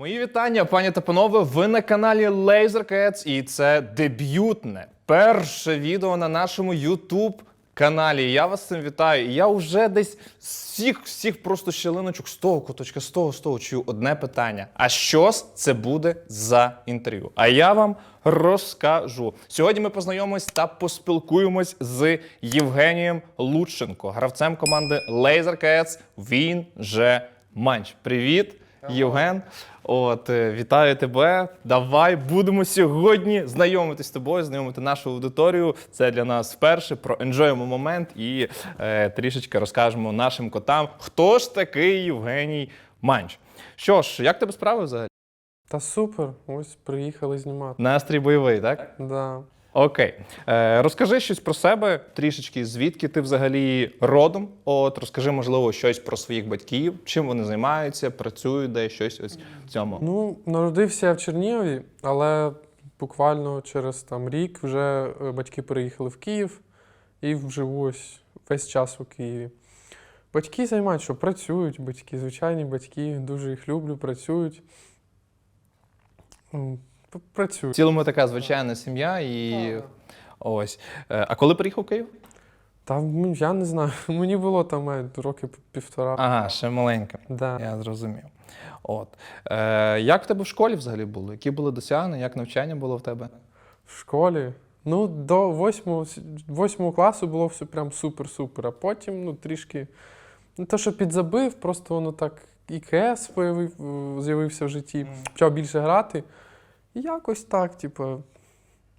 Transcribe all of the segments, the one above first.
Мої вітання, пані та панове. Ви на каналі Laser Cats і це дебютне перше відео на нашому YouTube каналі. Я вас цим вітаю. Я вже десь всіх, всіх просто щелиночок з того куточка, з того, з того чую одне питання. А що це буде за інтерв'ю? А я вам розкажу. Сьогодні ми познайомимось та поспілкуємось з Євгенієм Лученко, гравцем команди Laser Cats. Він же Манч. Привіт! Євген, от е, вітаю тебе. Давай будемо сьогодні знайомитись з тобою, знайомити нашу аудиторію. Це для нас вперше. Проенджуємо момент і е, трішечки розкажемо нашим котам, хто ж такий Євгеній Манч. Що ж, як тебе справи взагалі? Та супер, ось приїхали знімати. Настрій бойовий, так? Да. Окей. Е, розкажи щось про себе, трішечки, звідки ти взагалі родом. От розкажи, можливо, щось про своїх батьків, чим вони займаються, працюють, де щось ось в цьому. Ну, народився я в Чернігові, але буквально через там рік вже е, батьки переїхали в Київ і живу ось весь час у Києві. Батьки займають, що працюють, батьки, звичайні батьки, дуже їх люблю, працюють. М, п- В цілому така звичайна сім'я і ось. Е, А коли приїхав в Київ? Та ну, я не знаю, мені було там е, роки п- півтора. Ага, ще маленька. Да. Я зрозумів. От. Е, як в тебе в школі взагалі було? Які були досягнення, як навчання було в тебе? В школі. Ну, до восьмого, с- восьмого класу було все прям супер-супер. А потім, ну, трішки. Не те, що підзабив, просто воно так ІКС появив, е, з'явився в житті, почав більше грати. І якось так, типу.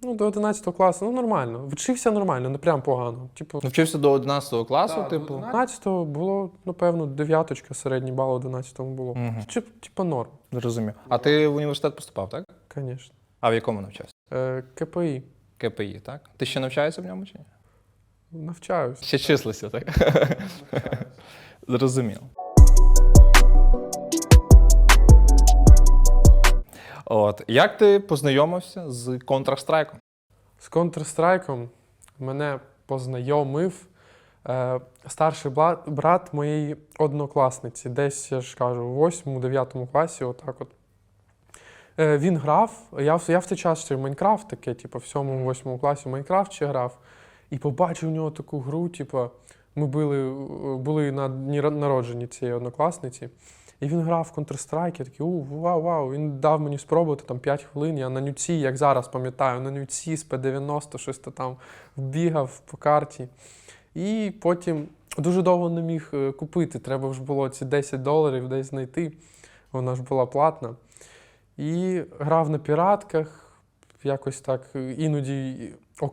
Ну, до 11 класу, ну нормально. Вчився нормально, не прям погано. Типу, Навчився до 11 класу, типу. 11 було, напевно, дев'яточка, середній бал 11 було. Мгм. Чи, типу норм, Зрозумів. А ти в університет поступав, так? звісно. А в якому навчався? Е, КПІ. КПІ, так? Ти ще навчаєшся в ньому чи ні? Навчаюсь. Ще числися, так? Зрозуміло. От. Як ти познайомився з Counter-Strike? З Counter-Strike мене познайомив е, старший брат моєї однокласниці, десь, я ж кажу, в 8-9 класі, отак от. Е, він грав, я, в- я в цей час ще в Майнкрафт, таке, типу, в 7-8 класі в Майнкрафт ще грав, і побачив у нього таку гру, типу, ми були, були на дні народження цієї однокласниці. І він грав в Counter-Strike, я такий, у, вау, вау. Він дав мені спробувати там 5 хвилин. Я на нюці, як зараз пам'ятаю, на нюці з П-90 щось то там бігав по карті. І потім дуже довго не міг е, купити. Треба ж було ці 10 доларів десь знайти. Вона ж була платна. І грав на піратках, якось так. Іноді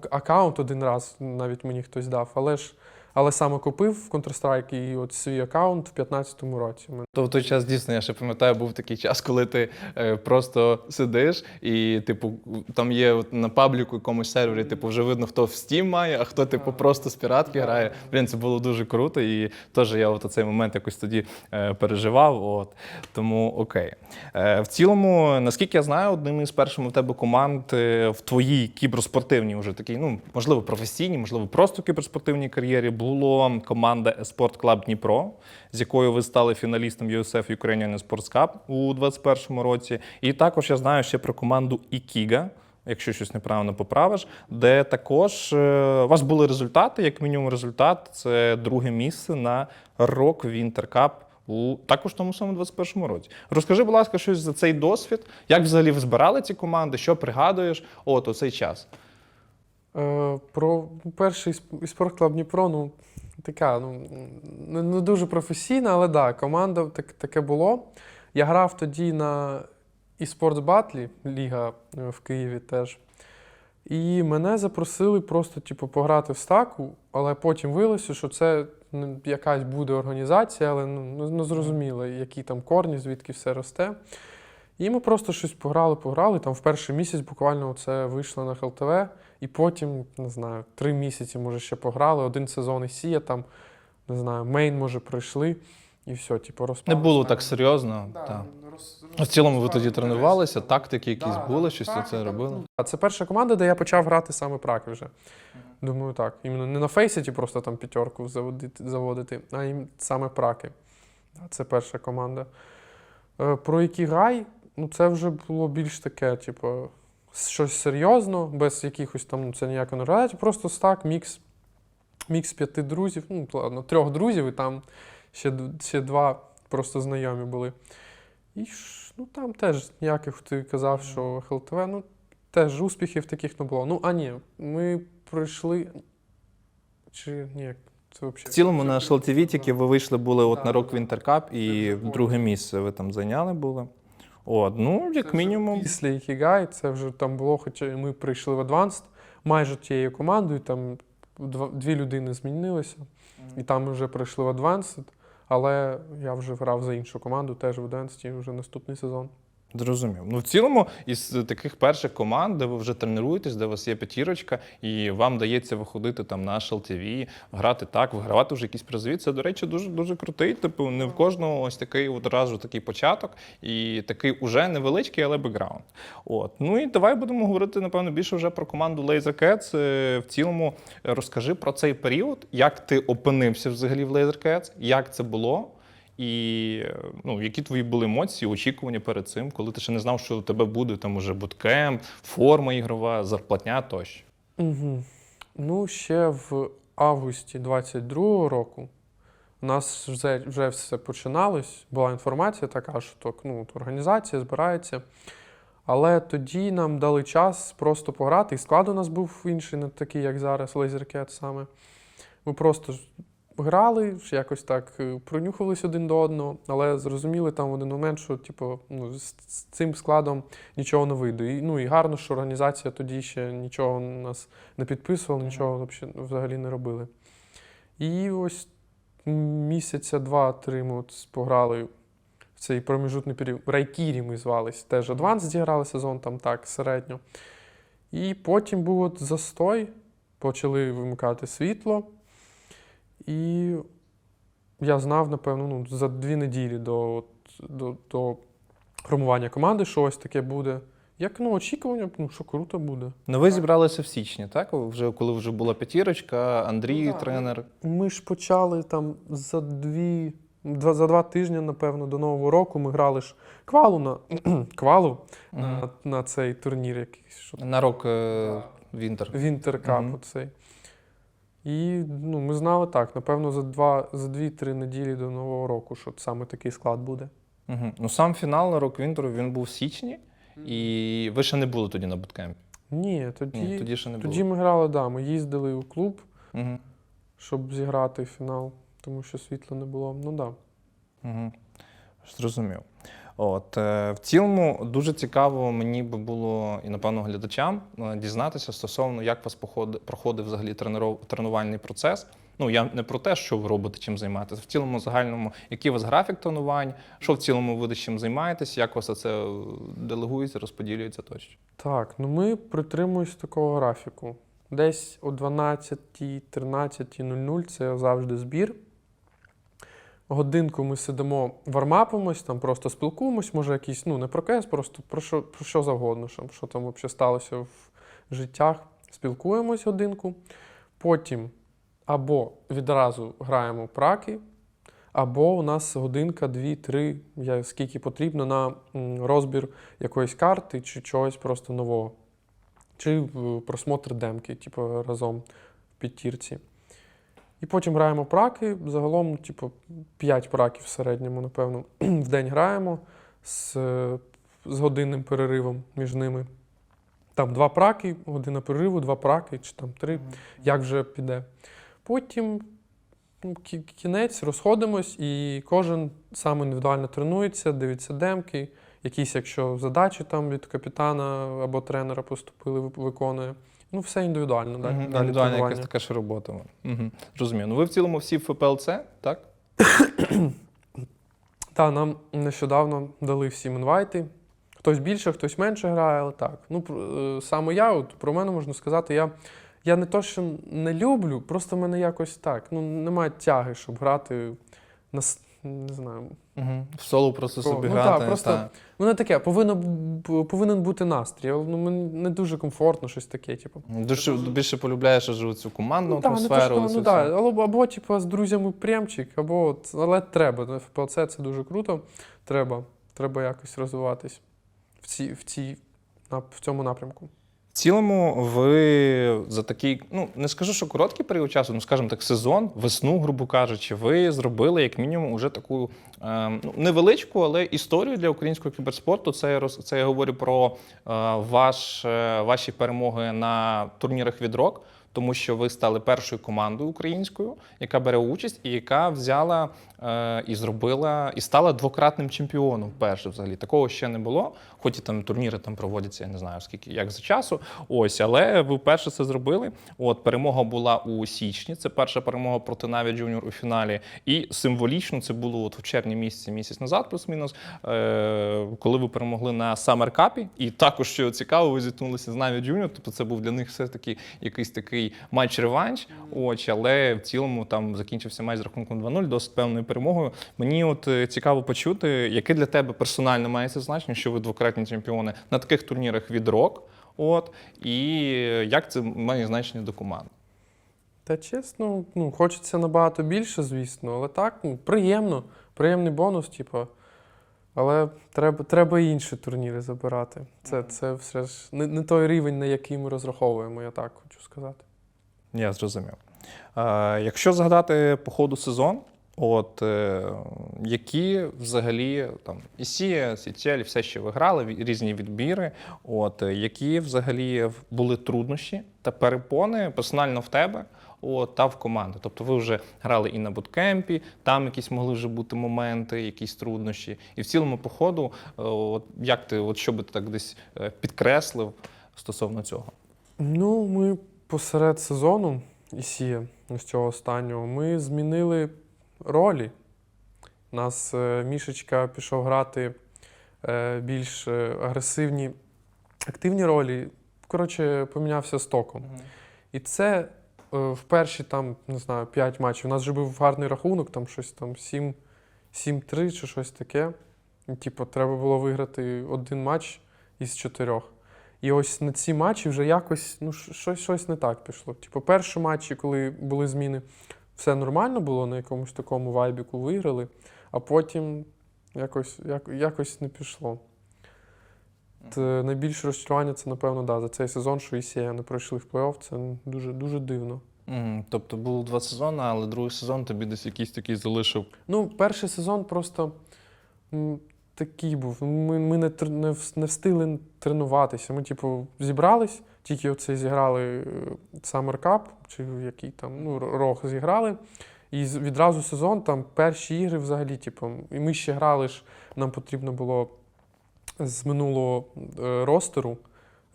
аккаунт один раз навіть мені хтось дав, але ж. Але саме купив в Counter-Strike і от свій аккаунт в 15-му році. То в той час дійсно, я ще пам'ятаю, був такий час, коли ти е, просто сидиш, і, типу, там є от на пабліку якомусь сервері, типу, вже видно, хто в Steam має, а хто, типу, просто з піратки грає. Блін, це було дуже круто, і теж я от цей момент якось тоді е, переживав. От. Тому окей. Е, в цілому, наскільки я знаю, одним із перших у тебе команд е, в твоїй кіберспортивній, вже такій, ну, можливо, професійній, можливо, просто кіберспортивній кар'єрі було команда Esport Club Дніпро, з якою ви стали фіналістом USF Ukrainian Sports Cup у 2021 році. І також я знаю ще про команду Ікіга. Якщо щось неправильно поправиш, де також е, у вас були результати, як мінімум результат, це друге місце на Cup у також тому самому 21-му році. Розкажи, будь ласка, щось за цей досвід. Як взагалі збирали ці команди? Що пригадуєш? От у цей час. Е, про перший сп- спортклуб Дніпро, ну, така, ну, не, дуже професійна, але да, команда так, таке було. Я грав тоді на eSports Battle, ліга е, в Києві теж. І мене запросили просто, типу, пограти в стаку, але потім виявилося, що це ну, якась буде організація, але ну, не зрозуміло, які там корні, звідки все росте. І ми просто щось пограли, пограли. Там в перший місяць буквально це вийшло на ХЛТВ, і потім, не знаю, три місяці, може, ще пограли, один сезон і сія, там, не знаю, мейн, може, пройшли, і все, типу, Не було так серйозно. так. В цілому ви тоді тренувалися, тактики якісь були, щось це робили. А це перша команда, де я почав грати саме праки вже. Думаю, так. Іменно не на фейсіті просто там п'ятерку заводити, заводити, а їм саме праки. Це перша команда. Е, Про Ікігай Ну, це вже було більш таке, типу, щось серйозно, без якихось там, ну, це ніяко не реаліті, просто так, мікс, мікс п'яти друзів, ну, ладно, трьох друзів, і там ще, ще два просто знайомі були. І ж, ну, там теж ніяких ти казав, що ХЛТВ, ну, теж успіхів таких не було. Ну, а ні, ми пройшли. Чи ні, це взагалі. В цілому на ШЛТВ тільки ви вийшли були от на. Winter Cup і друге місце ви там зайняли були. От, ну, як мінімум. Після Ікігай це вже там було, хоча ми прийшли в Advanced майже тією командою, там два, дві людини змінилися, і там ми вже прийшли в Advanced, але я вже грав за іншу команду, теж в Advanced вже наступний сезон. Зрозумів. Ну, в цілому, із таких перших команд, де ви вже тренуєтесь, де у вас є п'ятірочка, і вам дається виходити там на ШЛТВ, грати так, вигравати вже якісь призові. Це, до речі, дуже дуже крутий. Типу, не в кожного ось такий одразу такий початок, і такий уже невеличкий, але бекграунд. От. Ну і давай будемо говорити, напевно, більше вже про команду Laser Cats. Е, В цілому е, розкажи про цей період, як ти опинився взагалі в Laser Cats, як це було. І ну, які твої були емоції, очікування перед цим, коли ти ще не знав, що у тебе буде там уже буткемп, форма ігрова, зарплатня тощо. Угу. Ну, ще в августі 22-го року у нас вже, вже все починалось. Була інформація така, що так, ну, організація збирається. Але тоді нам дали час просто пограти. І склад у нас був інший, не такий, як зараз, Lasercat саме. Ми просто грали, якось так е, пронюхались один до одного, але зрозуміли там в один момент, що типу, ну, з, цим складом нічого не вийде. І, ну, і гарно, що організація тоді ще нічого нас не підписувала, нічого взагалі- взагалі не робили. І ось місяця два-три ми от пограли в цей проміжутний період. Райкірі ми звались. Теж адванс зіграли сезон там так, середньо. І потім був от застой, почали вимикати світло. І я знав, напевно, ну, за дві неділі до, от, до, до формування команди, що ось таке буде. Як ну, очікування, ну, що круто буде. Ну, ви зібралися в січні, так? Вже коли вже була п'ятірочка, Андрій, Ну, тренер. Ми ж почали там за дві, два, за два тижні, напевно, до Нового року ми грали ж квалу на, квалу Мгм. на, на цей турнір якийсь. Що На рок е, Вінтер. Вінтеркап Мгм. оцей. І ну, ми знали так, напевно, за два, за дві-три неділі до Нового року, що саме такий склад буде. Угу. Ну, сам фінал на рок Вінтеру він був в січні, і ви ще не були тоді на буткемпі. Ні, тоді, Ні, тоді, тоді ще не було. ми грали, да, ми їздили у клуб, Угу. щоб зіграти фінал, тому що світла не було. Ну так. Да. Угу. Зрозумів. От, е, в цілому дуже цікаво мені би було і напевно глядачам е, дізнатися стосовно, як вас походи- проходив взагалі тренувальний процес. Ну я не про те, що ви робите, чим займаєтесь. В цілому загальному, який у вас графік тренувань, що в цілому ви чим займаєтесь, як у вас це е, делегується, розподілюється тощо. Так, ну ми притримуємось такого графіку. Десь о 12-13.00 це завжди збір. Годинку ми сидимо, вармапимось, там просто спілкуємось, може якийсь, ну, не про кес, просто про що, про що завгодно, що, що там взагалі сталося в життях. Спілкуємось годинку. Потім або відразу граємо праки, або у нас годинка, дві-три, я- скільки потрібно на розбір якоїсь карти чи чогось просто нового. Чи просмотр демки, типу, разом в підтірці. І потім граємо праки. Загалом, типу, 5 праків в середньому, напевно, в день граємо з, з годинним переривом між ними. Там два праки, година перериву, два праки, чи там три, як вже піде. Потім ну, кінець, розходимось, і кожен сам індивідуально тренується, дивиться демки, якісь, якщо задачі там від капітана або тренера поступили, виконує. Ну, все індивідуально. Далі Індивідуальна якась така ж робота. Угу. Розумію. Ну ви в цілому всі в ФПЛЦ, так? Так, нам нещодавно дали всім інвайти. Хтось більше, хтось менше грає, але так. Ну, е, саме я, от про мене можна сказати, я, я не то, що не люблю, просто в мене якось так. Ну, немає тяги, щоб грати на не знаю. Угу. В соло просто Про- собі ну, грати. так, просто- та. Воно таке, повинно, повинен бути настрій. але, Ну, мені не дуже комфортно щось таке, типу. Дуже більше полюбляєш аж цю командну Ну, так, не то, що, ну, да, або, або типу, з друзями прямчик, або от, але треба. Ну, ФПЛЦ це дуже круто. Треба, треба якось розвиватись. в, ці, в, цій, в цьому напрямку. Цілому, ви за такий, ну не скажу, що короткий період часу, ну скажімо так, сезон, весну, грубо кажучи, ви зробили як мінімум уже таку е, ну, невеличку, але історію для українського кіберспорту. Це я роз- це я говорю про е, ваш, е, ваші перемоги на турнірах від рок. Тому що ви стали першою командою українською, яка бере участь, і яка взяла е, і зробила, і стала двократним чемпіоном. Вперше взагалі такого ще не було. Хоч і там турніри там проводяться, я не знаю скільки як за часу. Ось, але ви вперше це зробили. От перемога була у січні. Це перша перемога проти Наві Джуніор у фіналі. І символічно це було от в червні місяці, місяць назад, плюс-мінус, е, коли ви перемогли на Cup. І також що цікаво, ви зіткнулися з Наві Джуніор. Тобто це був для них все таки якийсь такий матч-реванш. Ось, але в цілому там закінчився матч з рахунком 2-0, досить певною перемогою. Мені от е, цікаво почути, яке для тебе персонально має це значення, що ви двократні чемпіони на таких турнірах від рок. От і як це має значення до команди? Та чесно, ну, хочеться набагато більше, звісно, але так, ну, приємно. Приємний бонус, типу. Але треба, треба і інші турніри забирати. Це, це все ж не, не той рівень, на який ми розраховуємо, я так хочу сказати. Я зрозумів. Е, якщо згадати по ходу сезон, от е, які взагалі там Ісія, Сіцель, все, що ви грали, різні відбіри, от е, які взагалі були труднощі та перепони персонально в тебе. От, та в команди. Тобто ви вже грали і на буткемпі, там якісь могли вже бути моменти, якісь труднощі. І в цілому, по ходу, е, от, як ти, от що би ти так десь підкреслив стосовно цього? Ну, ми посеред сезону Ісія, з цього останнього, ми змінили ролі. У нас е, Мішечка пішов грати е, більш е, агресивні, активні ролі. Коротше, помінявся з током. І це в перші там, не знаю, 5 матчів. У нас вже був гарний рахунок, там щось там 7 7-3 чи щось таке. Типу, треба було виграти один матч із чотирьох. І ось на ці матчі вже якось ну, щось, щось не так пішло. Типу, перші матчі, коли були зміни, все нормально було, на якомусь такому вайбіку виграли, а потім якось, як, якось не пішло. Т- найбільше розчарування це, напевно, да, за цей сезон, що Ісія не пройшли в плей-офф. Це дуже, дуже дивно. Мгм. Тобто було два сезони, але другий сезон тобі десь якийсь такий залишив. Ну, перший сезон просто м, такий був. Ми, ми не, не, не встигли тренуватися. Ми, типу, зібрались, тільки оце зіграли е, Summer Cup, чи який там, ну, рог зіграли. І відразу сезон, там перші ігри взагалі, типу, і ми ще грали ж, нам потрібно було з минулого е, ростеру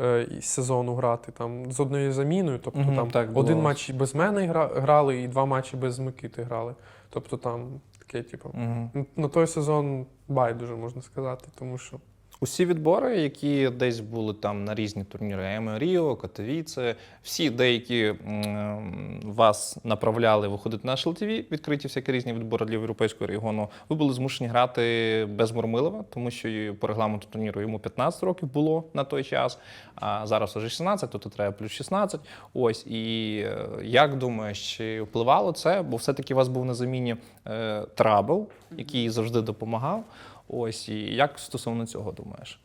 е, із сезону грати там з однією заміною. Тобто Мгм, там так, один було. матч без мене грали, і два матчі без Микити грали. Тобто там таке, типу. Угу. На той сезон байдуже, можна сказати, тому що Усі відбори, які десь були там на різні турніри Емо Ріо, всі деякі вас направляли виходити на ШЛТВ, відкриті всякі різні відбори для європейського регіону. Ви були змушені грати без Мурмилова, тому що по регламенту турніру йому 15 років було на той час, а зараз уже 16, то треба плюс 16. Ось і е, як думаєш, чи впливало це? Бо все-таки у вас був на заміні е, Трабл, який завжди допомагав. Ось і як стосовно цього думаєш?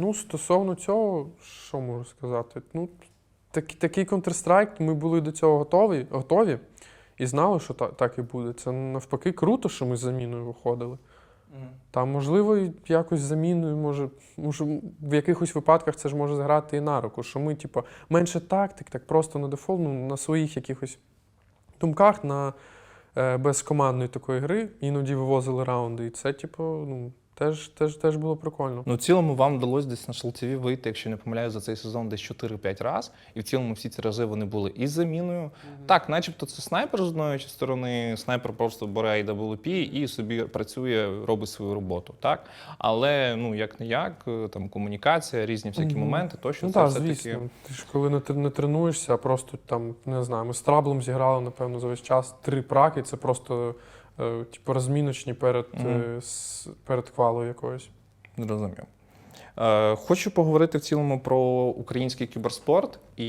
ну, стосовно цього, що можу сказати? Ну, так, такий Counter-Strike, ми були до цього готові, готові і знали, що та, так і буде. Це навпаки круто, що ми з заміною виходили. Там, можливо, якось заміною може, може, в якихось випадках це ж може зграти і на руку, що ми, типу, менше тактик, так просто на дефолт, ну, на своїх якихось думках, на без командної такої гри іноді вивозили раунди. І це, типу, ну, теж, теж, теж було прикольно. Ну, в цілому вам вдалося десь на ШЛТВ вийти, якщо не помиляю, за цей сезон десь 4-5 разів. І в цілому всі ці рази вони були із заміною. Так, начебто це снайпер з одної сторони, снайпер просто бере IWP і собі працює, робить свою роботу. Так? Але ну як не як, там комунікація, різні всякі Мгм. моменти, тощо Ну це так, все-таки. звісно. Ти ж коли не, не тренуєшся, а просто там, не знаю, ми з траблом зіграли, напевно, за весь час три праки. Це просто е, типу, розміночні перед, mm -hmm. перед квалою якоюсь. Зрозумів. Е, Хочу поговорити в цілому про український кіберспорт, і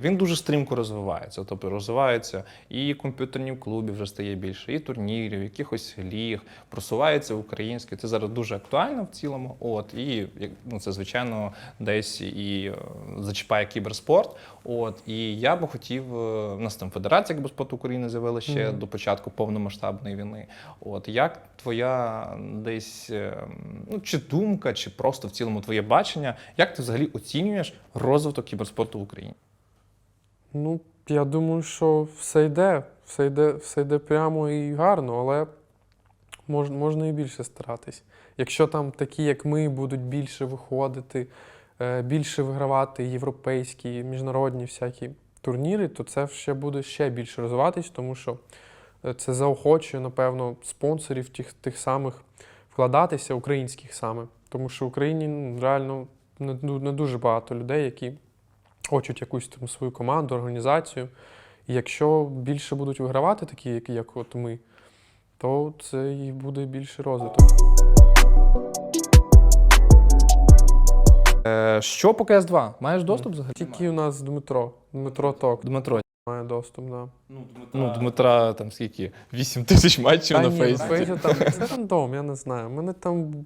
він дуже стрімко розвивається. Тобто розвиваються і комп'ютерні клуби вже стає більше, і турнірів, якихось ліг, просувається український. Це зараз дуже актуально в цілому. От і ну, це звичайно десь і е, зачіпає кіберспорт. От і я би хотів. е, У нас там Федерація кіберспорту України з'явилася ще Мгм. до початку повномасштабної війни. От як твоя десь ну чи думка, чи просто в цілому твоє бачення, як ти взагалі оцінюєш розвиток кіберспорту в Україні? Ну, я думаю, що все йде, все йде, все йде прямо і гарно, але мож, можна і більше старатись. Якщо там такі, як ми, будуть більше виходити, е, більше вигравати європейські, міжнародні всякі турніри, то це ще буде ще більше розвиватись, тому що е, це заохочує, напевно, спонсорів тих, тих самих вкладатися, українських саме. Тому що в Україні ну, реально не, дуже багато людей, які хочуть якусь там свою команду, організацію. І якщо більше будуть вигравати, такі, як, от ми, то це і буде більший розвиток. Е, що по КС2? Маєш доступ взагалі? Тільки у нас Дмитро, Дмитро Ток Дмитро. має доступ. Да. Ну, Дмитра там скільки? 8 тисяч матчів Та на ні, фейсі. ну, Фейсі там це рандом, я не знаю. Мене там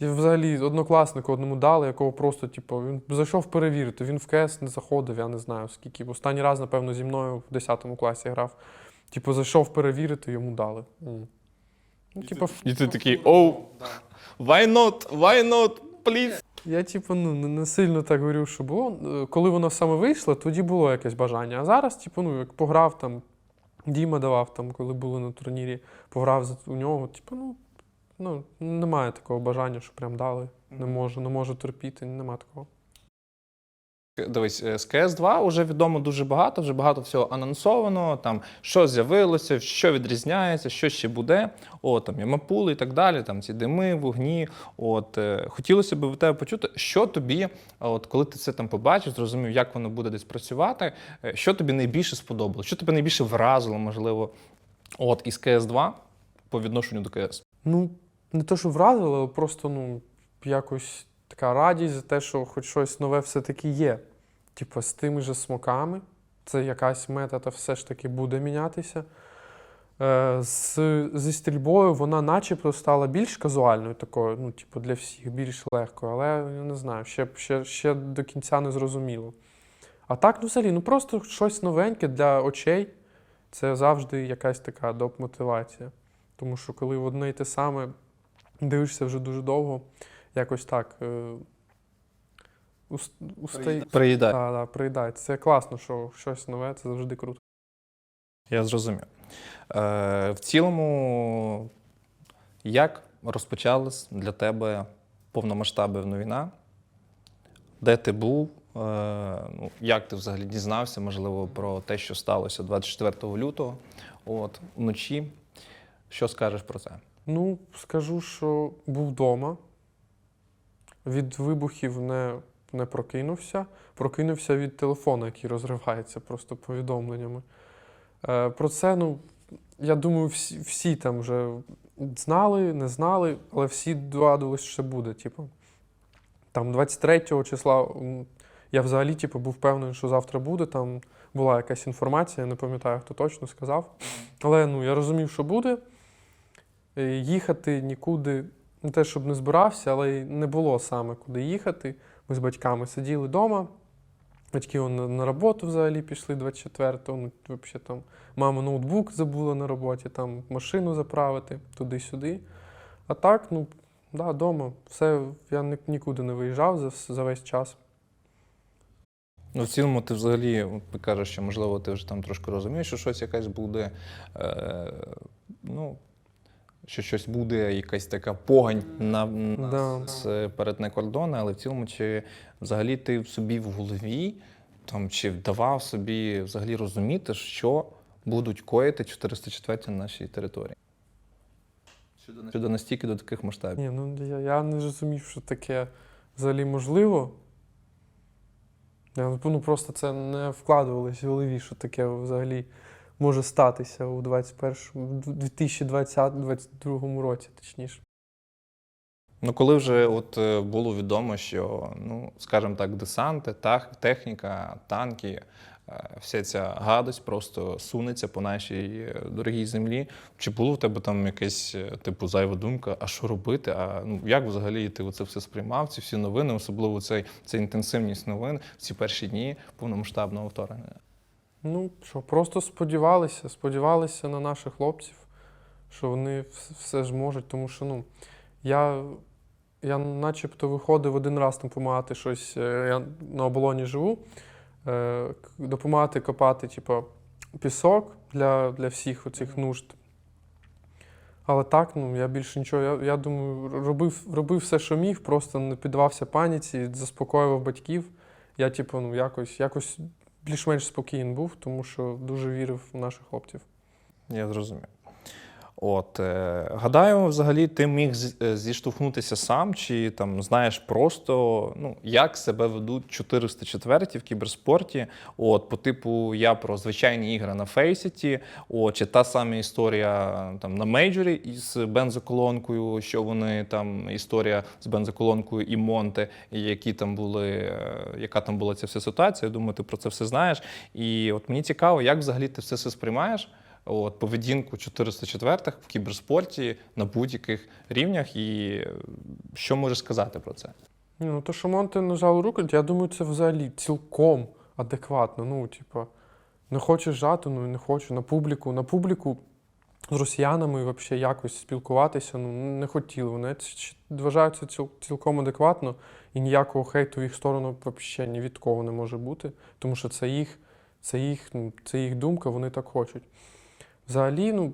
я взагалі однокласнику одному дали, якого просто, типу, він зайшов перевірити. Він в КС не заходив, я не знаю скільки. Останній раз, напевно, зі мною в 10 класі грав. Типу, зайшов перевірити, йому дали. М. Ну, типу, І ти такий, оу, why not? Why not? Please. Я, типу, ну, не, не сильно так говорю, що було. Е, Коли воно саме вийшло, тоді було якесь бажання. А зараз, типу, ну, як пограв там, Діма давав, там, коли були на турнірі, пограв у нього, типу, ну, ну, немає такого бажання, що прям дали. Не можу, не можу терпіти, нема такого. Дивись, е, з КС2 вже відомо дуже багато, вже багато всього анонсовано, там що з'явилося, що відрізняється, що ще буде. От там є мапули і так далі, там ці дими, вогні. От е, хотілося б від тебе почути, що тобі, от коли ти це там побачив, зрозумів, як воно буде десь працювати, е, що тобі найбільше сподобалося, що тебе найбільше вразило, можливо, от із КС2 по відношенню до КС. Ну, не то, що вразило, але просто, ну, якось така радість за те, що хоч щось нове все-таки є. Типу, з тими же смоками. Це якась мета, та все ж таки буде мінятися. Е, з, зі стрільбою вона начебто стала більш казуальною такою, ну, типу, для всіх, більш легкою, але я не знаю, ще, ще, ще до кінця не зрозуміло. А так, ну взагалі, ну просто щось новеньке для очей. Це завжди якась така доп-мотивація. Тому що коли в одне й те саме дивишся вже дуже довго, якось так. Е. Приїдай. Так, так, приїдає. Це класно, що щось нове, це завжди круто. Я зрозумів. Е, в цілому, як розпочалась для тебе повномасштабна війна? Де ти був? Е, ну, як ти взагалі дізнався, можливо, про те, що сталося 24 лютого, от, вночі? Що скажеш про це? Ну, скажу, що був вдома. Від вибухів не, не прокинувся. Прокинувся від телефона, який розривається просто повідомленнями. Е, про це, ну, я думаю, всі, всі там вже знали, не знали, але всі догадувалися, що буде. Типу. Там 23 числа я взагалі типу, був впевнений, що завтра буде. Там була якась інформація, я не пам'ятаю, хто точно сказав. Але ну, я розумів, що буде. Е, Їхати нікуди, не те, щоб не збирався, але й не було саме куди їхати. Ми з батьками сиділи вдома. Батьки на, на роботу взагалі пішли 24-го. Ну, взагалі, там, мама ноутбук забула на роботі, там машину заправити туди-сюди. А так, ну, да, вдома. Все, я ні- нікуди не виїжджав за, за весь час. Ну, в цілому, ти взагалі ти кажеш, що можливо ти вже там трошки розумієш, що щось якесь буде. Е, ну, що щось буде, якась така погань на, на Да. з перетне кордони, але в цілому, чи взагалі ти в собі в голові, там, чи давав собі взагалі розуміти, що будуть коїти 404 на нашій території? Щодо, щодо настільки до таких масштабів. Ні, ну я, я не розумів, що таке взагалі можливо. Я, ну, просто це не вкладувалось в голові, що таке взагалі може статися у 21 в 2020-2022 році, точніше. Ну, коли вже от е, було відомо, що, ну, скажімо так, десанти, техніка, танки, е, вся ця гадость просто сунеться по нашій е, дорогій землі. Чи було в тебе там якась типу зайва думка, а що робити? А ну як взагалі ти це все сприймав? Ці всі новини, особливо цей, ця інтенсивність новин в ці перші дні повномасштабного вторгнення? Ну що, просто сподівалися, сподівалися на наших хлопців, що вони вс- все зможуть, тому що ну, я, я начебто виходив один раз там допомагати щось. е, Я на оболоні живу, е, допомагати копати, типу, пісок для, для всіх оцих нужд. Але так, ну я більше нічого. Я, я думаю, робив, робив все, що міг, просто не піддавався паніці, заспокоював батьків. Я, типу, ну, якось, якось більш-менш спокійний був, тому що дуже вірив в наших хлопців. Я зрозумів. От, е, гадаю, взагалі, ти міг е, зіштовхнутися сам, чи там знаєш просто, ну, як себе ведуть 404 в кіберспорті. От, по типу, я про звичайні ігри на Фейсіті, от, чи та сама історія там на мейджорі із бензоколонкою, що вони там історія з бензоколонкою і Монте, які там були, е, яка там була ця вся ситуація. Я думаю, ти про це все знаєш. І от мені цікаво, як взагалі ти все це сприймаєш. От, поведінку 404-х в кіберспорті на будь-яких рівнях, і е, що можеш сказати про це? Ну, то, що Монте нажав руку, я думаю, це взагалі цілком адекватно. Ну, типу, не хочеш жати, ну і не хочу. На публіку, на публіку з росіянами взагалі якось спілкуватися, ну, не хотіли. Вони ц- ч- вважають це ціл- цілком адекватно, і ніякого хейту в їх сторону взагалі ні від кого не може бути, тому що це їх, це їх, ну, це їх думка, вони так хочуть. Взагалі, ну,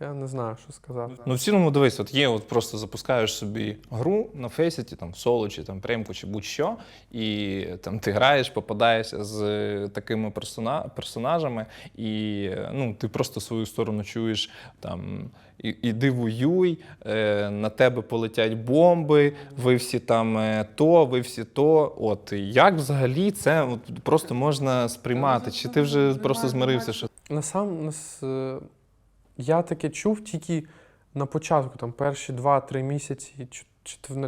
я не знаю, що сказати. Ну, в цілому, дивись, от є, от просто запускаєш собі гру на фейсіті, там соло, чи там премку, чи будь-що, і там ти граєш, попадаєшся з такими персона, персонажами, і е, ну, ти просто свою сторону чуєш там. Іди воюй, е, на тебе полетять бомби, ви всі там е, то, ви всі то. От як взагалі це от, просто можна сприймати? Чи ти вже просто змирився? Що Насам нас, е, я таке чув тільки на початку, там перші 2-3 місяці,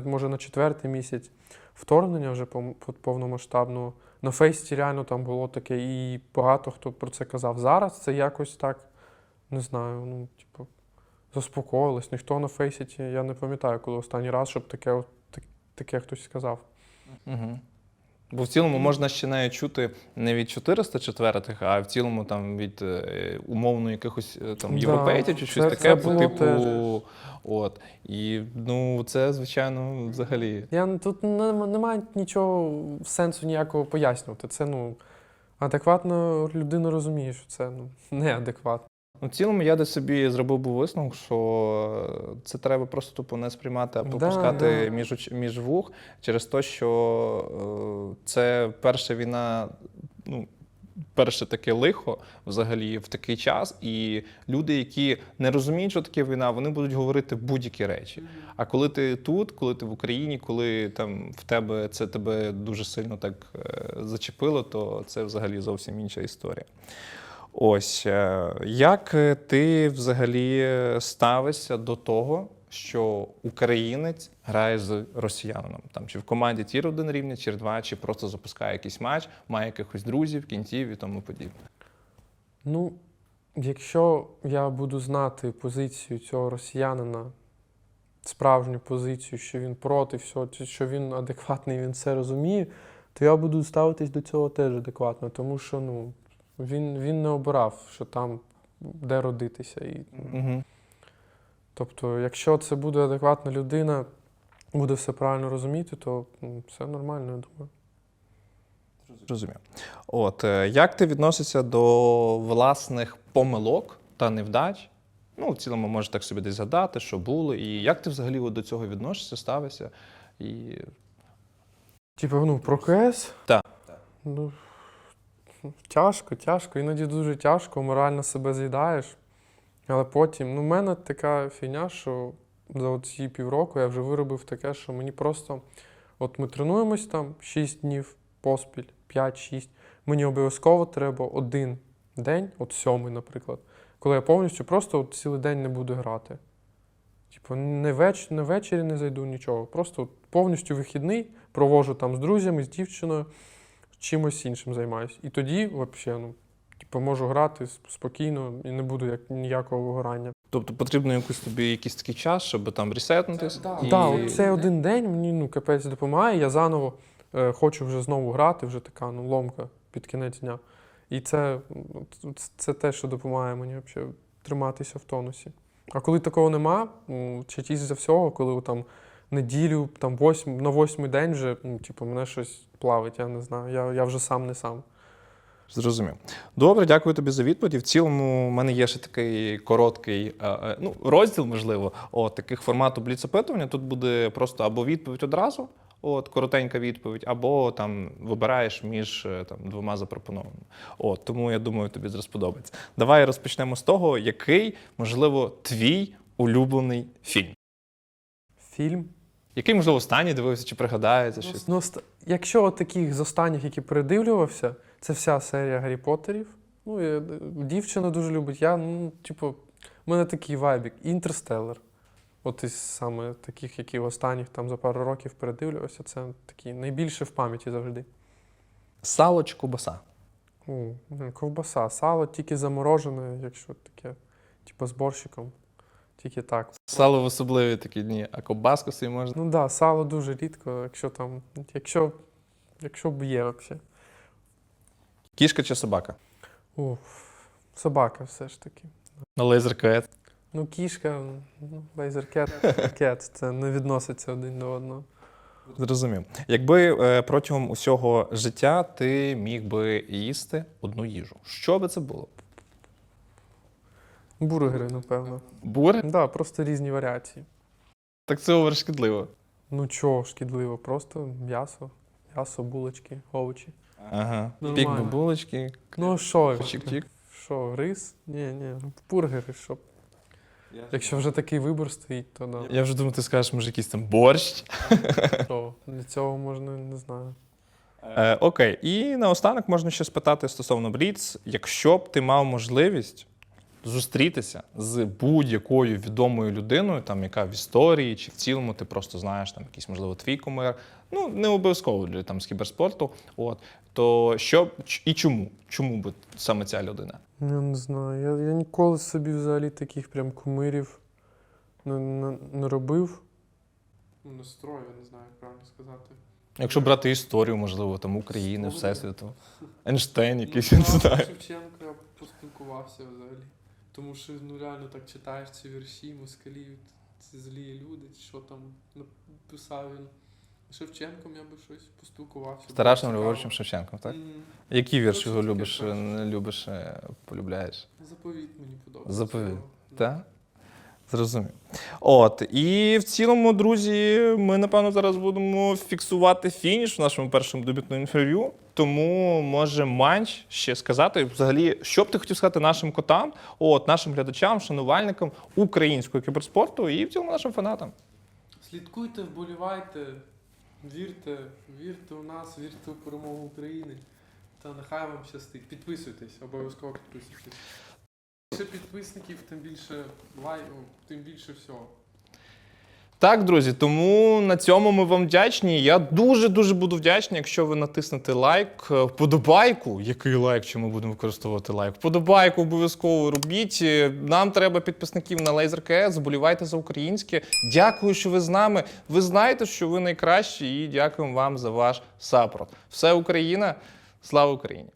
може на четвертий місяць вторгнення вже пов- пов- повномасштабного. На фейсті реально там було таке, і багато хто про це казав. Зараз це якось так, не знаю, ну, типу, заспокоїлось. Ніхто на фейсіті, я не пам'ятаю, коли останній раз, щоб таке, таке хтось сказав. Угу. Бо в цілому можна ще навіть чути не від 404-х, а в цілому там від е, умовно якихось е, там Да, європейців чи щось це- таке це по було типу. От. І ну, це, звичайно, взагалі. Я н- тут не- немає нічого сенсу ніякого пояснювати. Це ну адекватно людина розуміє, що це ну неадекватно. Ну, в цілому я десь собі зробив був висновок, що це треба просто тупо не сприймати, а Да, пропускати да. між, оч- між вух через те, що е, це перша війна, ну, перше таке лихо взагалі в такий час, і люди, які не розуміють, що таке війна, вони будуть говорити будь-які речі. А коли ти тут, коли ти в Україні, коли там в тебе це тебе дуже сильно так е, зачепило, то це взагалі зовсім інша історія. Ось е, як е, ти взагалі е, ставишся до того, що українець грає з росіянином? Там чи в команді тір один рівня, тір два, чи просто запускає якийсь матч, має якихось друзів, кінців і тому подібне. Ну, якщо я буду знати позицію цього росіянина, справжню позицію, що він проти всього, що він адекватний, він все розуміє, то я буду ставитись до цього теж адекватно, тому що ну, він, він не обирав, що там де родитися. І, Угу. Тобто, якщо це буде адекватна людина, буде все правильно розуміти, то все нормально, я думаю. Розумію. От е, як ти відносишся до власних помилок та невдач? Ну, в цілому, може так собі десь згадати, що було, і як ти взагалі до цього відносишся, ставишся? І Типу, ну, про КС? Так. Ну, тяжко, тяжко. Іноді дуже тяжко, морально себе з'їдаєш. Але потім, ну, в мене така фігня, що за ці півроку я вже виробив таке, що мені просто. От ми тренуємось там 6 днів поспіль, 5-6. Мені обов'язково треба один день, от сьомий, наприклад, коли я повністю просто от цілий день не буду грати. Типу, не, веч, не ввечері не зайду нічого. Просто повністю вихідний провожу там з друзями, з дівчиною, чимось іншим займаюсь. І тоді, взагалі, ну, типу, можу грати спокійно і не буду як, ніякого вигорання. Тобто потрібно якусь тобі якийсь такий час, щоб там ресетнутись. Так, і... да, цей один день мені ну, капець допомагає. Я заново е, хочу вже знову грати, вже така ну, ломка під кінець дня. І це, ну, це те, що допомагає мені взагалі триматися в тонусі. А коли такого нема, м, частіше за всього, коли там неділю, там восьм, на восьмий день вже, ну, типу, мене щось плавить, я не знаю. Я, я вже сам не сам. Зрозумів. Добре, дякую тобі за відповідь. В цілому, в мене є ще такий короткий е, е, ну, розділ, можливо, от, таких формату бліц-опитування. Тут буде просто або відповідь одразу, от, коротенька відповідь, або там вибираєш між е, там, двома запропонованими. От, тому я думаю, тобі зараз сподобається. Давай розпочнемо з того, який, можливо, твій улюблений фільм. Фільм. Який, можливо, останній дивився чи пригадається щось? Ну, ст- якщо от таких з останніх, які передивлювався, це вся серія Гаррі Поттерів. Ну, і, е, дівчина дуже любить. Я, ну, типу, в мене такий вайбік. Інтерстеллар. От із саме таких, які останніх там за пару років передивлювався, це такі найбільше в пам'яті завжди. Сало чи кубаса? У, ковбаса, сало тільки заморожене, якщо таке, типу з борщиком. Тільки так. Сало в особливі такі дні, а ковбаску собі можна. Ну так, да, сало дуже рідко, якщо там, якщо, якщо б є взагалі. Кішка чи собака? О, собака все ж таки. На лазеркет. Ну, кішка, ну, лейзеркет, кет, це не відноситься один до одного. Зрозумів. Якби е, протягом усього життя ти міг би їсти одну їжу, що би це було? Бургери, напевно. Бури? Так, да, просто різні варіації. Так це овершкідливо. Ну чого шкідливо, просто м'ясо, м'ясо, булочки, овочі. Ага. Нормально. Пік би булочки, Ну що, що, рис? Ні, ні, бургери, що. Якщо вже такий вибор стоїть, то да. Я вже думав, ти скажеш, може, якийсь там борщ. Що, для цього можна, не знаю. Е, окей, і наостанок можна ще спитати стосовно Бліц, якщо б ти мав можливість зустрітися з будь-якою відомою людиною, там яка в історії чи в цілому ти просто знаєш там якийсь, можливо, твій кумир, ну не обов'язково для там з кіберспорту. От то що і чому? Чому би саме ця людина? Я не знаю. Я, я ніколи собі взагалі таких прям кумирів не, не, не робив. Ну, не строю, я не знаю, як правильно сказати. Якщо брати історію, можливо, там України, Всесвіту, Ейнштейн, якийсь я не знаю. Шевченко я поспілкувався взагалі. Тому що ну реально так читаєш ці вірші, москалі, ці злі люди, що там написав він. Шевченком я би щось поспілкувався. Старашим Львовичем Шевченком, так? Мгм. Які вірші його любиш, не любиш, е, полюбляєш? Заповіт мені подобається. Заповіт, Цього. Так? Зрозумів. От, і в цілому, друзі, ми, напевно, зараз будемо фіксувати фініш в нашому першому дебютному інтерв'ю. Тому може Манч ще сказати, взагалі, що б ти хотів сказати нашим котам, от, нашим глядачам, шанувальникам українського кіберспорту і в цілому нашим фанатам. Слідкуйте, вболівайте, вірте, вірте у нас, вірте у перемогу України. Та нехай вам щастить. Підписуйтесь, обов'язково підписуйтесь. Більше підписників, тим більше лайків, тим більше всього. Так, друзі, тому на цьому ми вам вдячні. Я дуже дуже буду вдячний, якщо ви натиснете лайк, е, вподобайку. Який лайк? Чи ми будемо використовувати лайк? Вподобайку обов'язково робіть. Е, Нам треба підписників на LaserKS, Заболівайте за українське. Дякую, що ви з нами. Ви знаєте, що ви найкращі, і дякуємо вам за ваш сапорт. Все Україна, слава Україні!